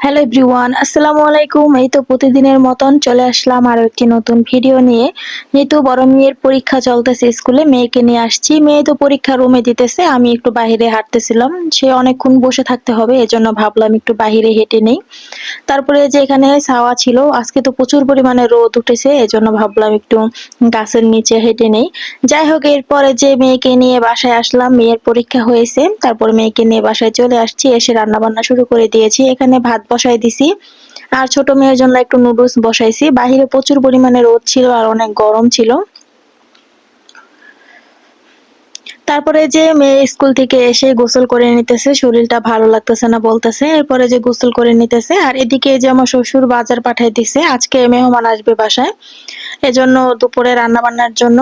Hello everyone আসসালামু আলাইকুম এই তো প্রতিদিনের মতন চলে আসলাম আরও একটি নতুন ভিডিও নিয়ে। যেহেতু বড় মেয়ের পরীক্ষা চলতেছে স্কুলে। মেয়েকে নিয়ে আসছি। মেয়ে তো পরীক্ষা রুমে দিতেছে। আমি একটু বাইরে হাঁটতেছিলাম। সে অনেকক্ষণ বসে থাকতে হবে, এজন্য ভাবলাম একটু বাইরে হেঁটে নেই। তারপরে যে এখানে ছাওয়া ছিল, আজকে তো প্রচুর পরিমাণে রোদ উঠেছে, এজন্য ভাবলাম একটু গাছের নিচে হেঁটে নেই। যাই হোক, এরপরে যে মেয়েকে নিয়ে বাসায় আসলাম, মেয়ের পরীক্ষা হয়েছে। তারপর মেয়েকে নিয়ে বাসায় চলে আসছি, এসে রান্নাবান্না শুরু করে দিয়েছি। এখানে ভাত বসাই দিছি। আর ছোট মেয়ের জন্য একটু নুডলস বসাইছি। বাহিরে প্রচুর পরিমাণে রোদ ছিল আর অনেক গরম ছিল। তারপরে যে মেয়ে স্কুল থেকে এসে গোসল করে নিতেছে, শরীরটা ভালো লাগতেছে না বলতেছে। এরপরে যে গোসল করে নিতেছে, আর এদিকে যে আমার শ্বশুর বাজার পাঠাই দিছে, আজকে মেহমান আসবে বাসায়। এজন্য দুপুরে রান্না বান্নার জন্য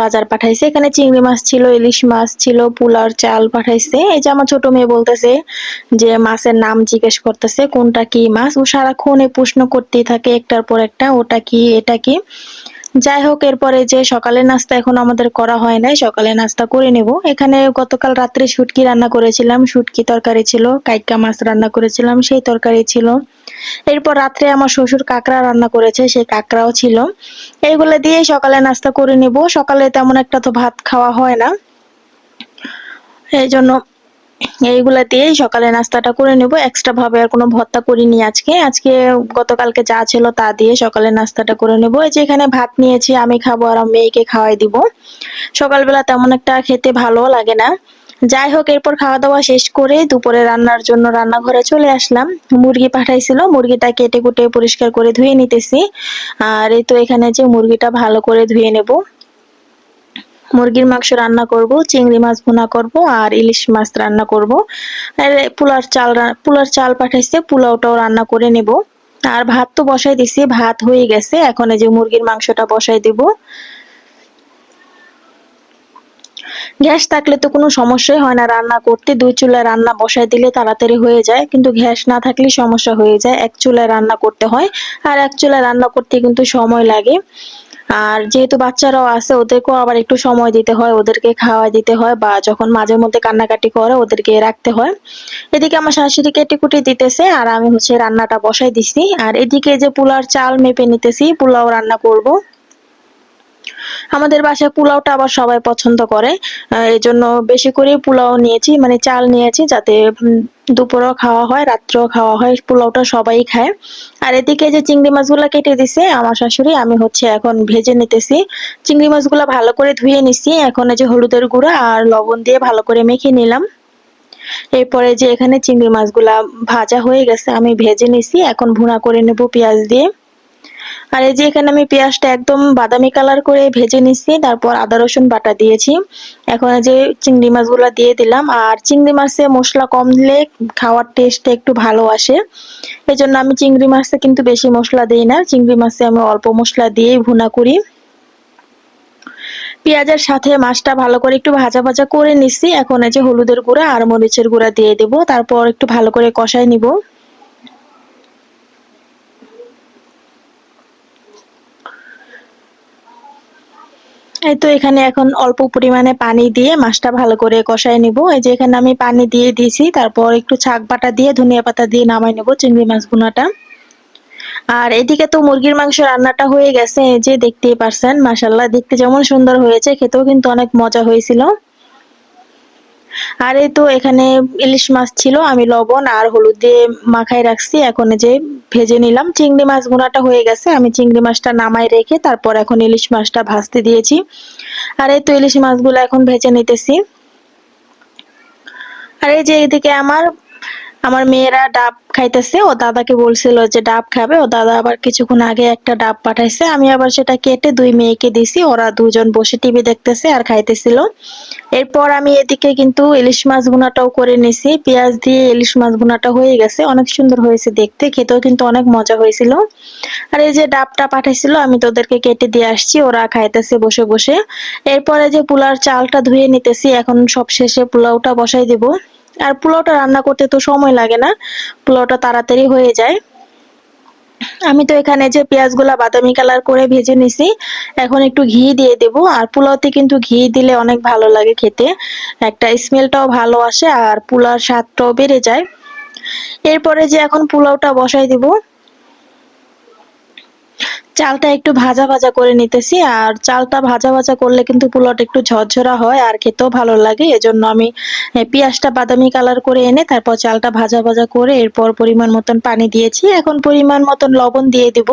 বাজার পাঠাইছে। এখানে চিংড়ি মাছ ছিল, ইলিশ মাছ ছিল পোলার চাল পাঠাইছে। এই যে আমার ছোট মেয়ে বলতেছে যে মাছের নাম জিজ্ঞেস করতেছে, কোনটা কি মাছ? ও সারাক্ষণ এই প্রশ্ন করতেই থাকে একটার পর একটা, ওটা কি, এটা কি? যাই হোক, এরপরে যে সকালে নাস্তা এখন আমাদের করা হয় নাই, সকালে নাস্তা করে নেব। এখানে গতকাল রাত্রে শুটকি রান্না করেছিলাম, শুটকি তরকারি ছিল কাইকা মাছ রান্না করেছিলাম, সেই তরকারি ছিল। এরপর রাত্রে আমার শ্বশুর কাঁকড়া রান্না করেছে সেই কাঁকড়াও ছিল। এইগুলো দিয়ে সকালে নাস্তা করে নেব। সকালে তেমন একটা তো ভাত খাওয়া হয় না। এই জন্য এইগুলা দিয়েই সকালে নাস্তাটা করে নেব। এক্সট্রা ভাবে আর কোনো ভর্তা করিনি আজকে। আজকে গতকালকে যা ছিল তা দিয়ে সকালে নাস্তাটা করে নেব। এই যে এখানে ভাত নিয়েছি, আমি খাব আর মেয়েকে খাওয়াই দিব। সকালবেলা তেমন একটা খেতে ভালো লাগে না। যাই হোক, এরপর খাওয়া দাওয়া শেষ করে দুপুরে রান্নার জন্য রান্নাঘরে চলে আসলাম। মুরগি পাঠাইছিল, মুরগিটা কেটে কুটে পরিষ্কার করে ধুয়ে নিতেছি। আর এই তো এখানে যে মুরগিটা ভালো করে ধুয়ে নেব। মুরগির মাংস রান্না করব, চিংড়ি মাছ ভুনা করব, আর ইলিশ মাছ রান্না করব। আর পোলার চাল পোলার চাল পাঠাইছে, পোলাওটাও রান্না করে নেব। আর ভাত তো বসাই দিছি, ভাত হয়ে গেছে। এখন এই যে মুরগির মাংসটা বসাই দিব। গ্যাস থাকলে তো কোনো সমস্যাই হয় না। রান্না করতে দুই চুলায় রান্না বসাই দিলে তাড়াতাড়ি হয়ে যায়। কিন্তু গ্যাস না থাকলে সমস্যা হয়ে যায়। এক চুলায় রান্না করতে হয় আর এক চুলায় রান্না করতে কিন্তু সময় লাগে। আর যেহেতু বাচ্চারাও আছে, ওদেরকেও আবার একটু সময় দিতে হয়। ওদেরকে খাওয়া দিতে হয় বা যখন মাঝে মধ্যে কান্নাকাটি করে, ওদেরকে রাখতে হয়। এদিকে আমার শাশুড়ি কেটে কুটে দিতেছে আর আমি হচ্ছে রান্নাটা বসাই দিছি। আর এদিকে যে পোলার চাল মেপে নিতেছি, পোলাও রান্না করব। আমাদের বাসায় পোলাওটা আবার সবাই পছন্দ করে। এই জন্য বেশি করে পোলাও নিয়েছি মানে চাল নিয়েছি যাতে দুপুরেও খাওয়া হয়, রাত্রেও খাওয়া হয়, পোলাওটা সবাই খায়। আর এদিকে যে চিংড়ি মাছগুলো কেটে দিছে, আমার শাশুড়ি, আমি হচ্ছে এখন ভেজে নিতেছি। চিংড়ি মাছগুলো ভালো করে ধুয়ে নিছি, এখন যে হলুদের গুঁড়া আর লবণ দিয়ে ভালো করে মেখে নিলাম। এরপরে যে এখানে চিংড়ি মাছগুলা ভাজা হয়ে গেছে, আমি ভেজে নিছি, এখন ভুনা করে নেব পেঁয়াজ দিয়ে। আর এই যে এখানে আমি পেঁয়াজটা একদম বাদামি কালার করে ভেজে নিচ্ছি, তারপর আদা, রসুন বাটা দিয়েছি। এখন যে চিংড়ি মাছগুলো দিয়ে দিলাম, আর চিংড়ি মাছে মশলা কম দিলে খাওয়ার টেস্টটা একটু ভালো আসে। এই জন্য আমি চিংড়ি মাছে কিন্তু বেশি মশলা দিই না, চিংড়ি মাছে আমি অল্প মশলা দিয়েই ভুনা করি। পেঁয়াজের সাথে মাছটা ভালো করে একটু ভাজা ভাজা করে নিচ্ছি। এখন এই যে হলুদের গুঁড়া আর মরিচের গুঁড়া দিয়ে দেবো, তারপর একটু ভালো করে কষাই নিব। এই তো এখানে এখন অল্প পরিমাণে পানি দিয়ে মাছটা ভালো করে কষাই নিব। এই যে এখানে আমি পানি দিয়ে দিয়েছি, তারপর একটু ছাক বাটা দিয়ে, ধনিয়া পাতা দিয়ে নামাই নেব চিংড়ি মাছ গুনাটা আর এদিকে তো মুরগির মাংস রান্নাটা হয়ে গেছে, এই যে দেখতেই পারছেন মাসাল্লাহ দেখতে যেমন সুন্দর হয়েছে, খেতেও কিন্তু অনেক মজা হয়েছিল। আর এই তো এখানে ইলিশ মাছ ছিল, আমি লবণ আর হলুদ দিয়ে মাখাই রাখছি। এখন যে ভেজে নিলাম। চিংড়ি মাছ গুঁড়াটা হয়ে গেছে। আমি চিংড়ি মাছটা নামাই রেখে তারপর এখন ইলিশ মাছটা ভাজতে দিয়েছি। আর এই তো ইলিশ মাছগুলো এখন ভেজে নিতেছি। আর এই যে এইদিকে আমার আমার মেয়েরা ডাব খাইতেছে, ও দাদাকে বলছিল যে ডাব খাবে, ও দাদা আবার কিছুক্ষণ আগে একটা ডাব পাঠাইছে। আমি আবার সেটা কেটে দুই মেয়েকে দিছি, ওরা দুজন বসে টিভি দেখতেছে আর খাইতেছিল। এরপর আমি এদিকে কিন্তু ইলিশ মাছ ভুনাটাও করে নিছি। পেঁয়াজ দিয়ে ইলিশ মাছ ভুনাটা হয়ে গেছে, অনেক সুন্দর হয়েছে দেখতে, খেতেও কিন্তু অনেক মজা হয়েছিল। আর এই যে ডাবটা পাঠাইছিল, আমি তোদেরকে কেটে দিয়ে আসছি, ওরা খাইতেছে বসে বসে। এরপরে যে পোলার চালটা ধুয়ে নিতেছি, এখন সব শেষে পোলাওটা বসাই দিব। আর পোলাওটা রান্না করতে তো সময় লাগে না, পোলাওটা তাড়াতাড়ি হয়ে যায়। আমি তো এখানে যে পেঁয়াজগুলা বাদামি কালার করে ভেজে নিছি, এখন একটু ঘি দিয়ে দেব। আর পোলাওতে কিন্তু ঘি দিলে অনেক ভালো লাগে খেতে। একটা স্মেলটাও ভালো আসে আর পোলার স্বাদটাও বেড়ে যায়। এরপরে যে এখন পোলাওটা বসাই দিব চালটা একটু ভাজা ভাজা করে নিতেছি, আর চালটা ভাজা ভাজা করলে কিন্তু পোলাওটা একটু ঝরঝরা হয় আর খেতেও ভালো লাগে। এজন্য আমি পেঁয়াজটা বাদামি কালার করে এনে তারপর চালটা ভাজা ভাজা করে এরপর পরিমাণ মতন পানি দিয়েছি। এখন পরিমাণ মতন লবণ দিয়ে দেব।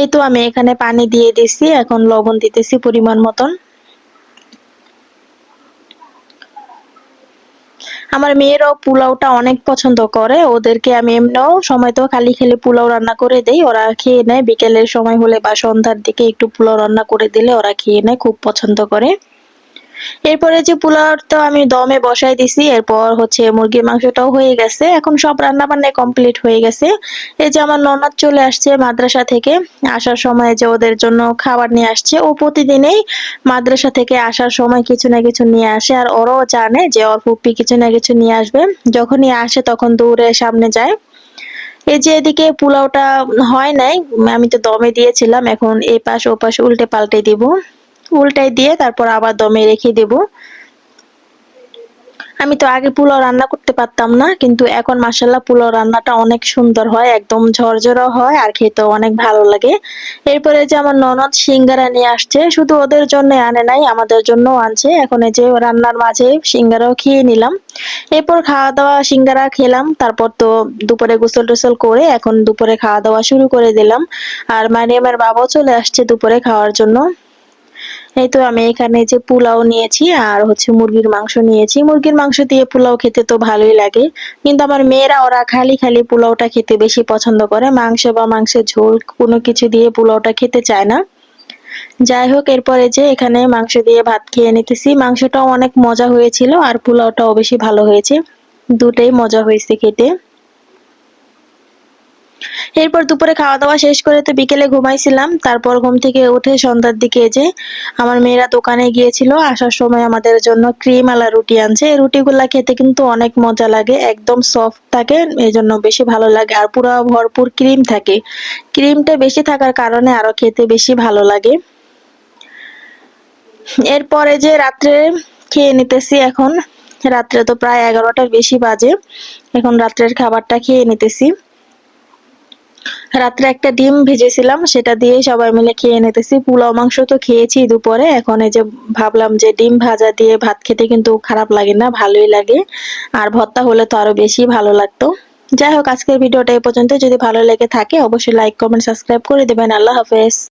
এই তো আমি এখানে পানি দিয়ে দিছি, এখন লবণ দিতেছি পরিমাণ মতন। আমার মেয়েরাও পোলাওটা অনেক পছন্দ করে, ওদেরকে আমি এমনিও সময় তো খালি খেলে পোলাও রান্না করে দেই, ওরা খেয়ে নেয়। বিকেলের সময় হলে বা সন্ধ্যার দিকে একটু পোলাও রান্না করে দিলে ওরা খেয়ে নেয়, খুব পছন্দ করে। এরপরে যে পোলাও তো আমি দমে বসাই দিছি, এরপর হচ্ছে মুরগির মাংসটাও হয়ে গেছে। এখন সব রান্না বান্না কমপ্লিট হয়ে গেছে। এই যে আমার ননদ চলে আসছে মাদ্রাসা থেকে, আসার সময় যে ওদের জন্য খাবার নিয়ে আসছে, ও প্রতিদিনেই মাদ্রাসা থেকে আসার সময় কিছু না কিছু নিয়ে আসে, আর ওরাও জানে যে ওর ফুপি কিছু না কিছু নিয়ে আসবে। যখনই আসে তখন দৌড়ে সামনে যায়। এই যে এদিকে পোলাওটা হয় নাই, আমি তো দমে দিয়েছিলাম, এখন এই পাশ ও পাশ উল্টে পাল্টে দিব। উল্টাই দিয়ে তারপর আবার দমে রেখে দেব। আমি তো আগে পোলাও রান্না করতে পারতাম না, কিন্তু এখন মাসাল্লাহ পোলাও রান্নাটা অনেক সুন্দর হয়, একদম ঝরঝরা হয় আর খেতে অনেক ভালো লাগে। এরপরে যে আমার ননদ সিঙ্গারা নিয়ে আসছে, শুধু ওদের জন্য আনে নাই, আমাদের জন্য আনছে। এখন এই যে রান্নার মাঝে সিঙ্গারাও খেয়ে নিলাম। এরপর খাওয়া দাওয়া সিঙ্গারা খেলাম, তারপর তো দুপুরে গোসল টোসল করে এখন দুপুরে খাওয়া দাওয়া শুরু করে দিলাম। আর মারিয়ামের বাবাও চলে আসছে দুপুরে খাওয়ার জন্য। এই তো আমি এখানে যে পোলাও নিয়েছি আর হচ্ছে মুরগির মাংস নিয়েছি। মুরগির মাংস দিয়ে পোলাও খেতে তো ভালোই লাগে। কিন্তু আমার মেয়েরা ওরা খালি খালি পোলাওটা খেতে বেশি পছন্দ করে। মাংস বা মাংসের ঝোল কোনো কিছু দিয়ে পোলাওটা খেতে চায় না। যাই হোক, এরপরে যে এখানে মাংস দিয়ে ভাত খেয়ে নিতেছি। মাংসটাও অনেক মজা হয়েছিল আর পোলাওটাও বেশি ভালো হয়েছে। দুটোই মজা হয়েছে খেতে। এরপর দুপুরে খাওয়া দাওয়া শেষ করে তো বিকেলে ঘুমাইছিলাম। তারপর ঘুম থেকে উঠে সন্ধ্যার দিকে যে আমার মেয়েরা দোকানে গিয়েছিল, আসার সময় আমাদের জন্য ক্রিম আলা রুটি আনছে। এই রুটিগুলা খেতে কিন্তু অনেক মজা লাগে, একদম সফট থাকে, এই জন্য বেশি ভালো লাগে। আর পুরো ভরপুর ক্রিম থাকে। ক্রিমটা বেশি থাকার কারণে আরও খেতে বেশি ভালো লাগে। এরপরে যে রাত্রে খেয়ে নিতেছি এখন। রাত্রে তো প্রায় এগারোটার বেশি বাজে। এখন রাত্রের খাবারটা খেয়ে নিতেছি। রাত্রে একটা ডিম ভেজেছিলাম, সেটা দিয়ে সবাই মিলে খেয়ে নিতেছি। পোলাও, মাংস তো খেয়েছি দুপুরে, এখন এই যে ভাবলাম যে ডিম ভাজা দিয়ে ভাত খেতে কিন্তু খারাপ লাগে না, ভালোই লাগে। আর ভর্তা হলে তো আরও বেশি ভালো লাগতো। যাই হোক, আজকের ভিডিওটা এই পর্যন্ত যদি ভালো লেগে থাকে, অবশ্যই লাইক কমেন্ট সাবস্ক্রাইব করে দেবেন। আল্লাহ হাফেজ।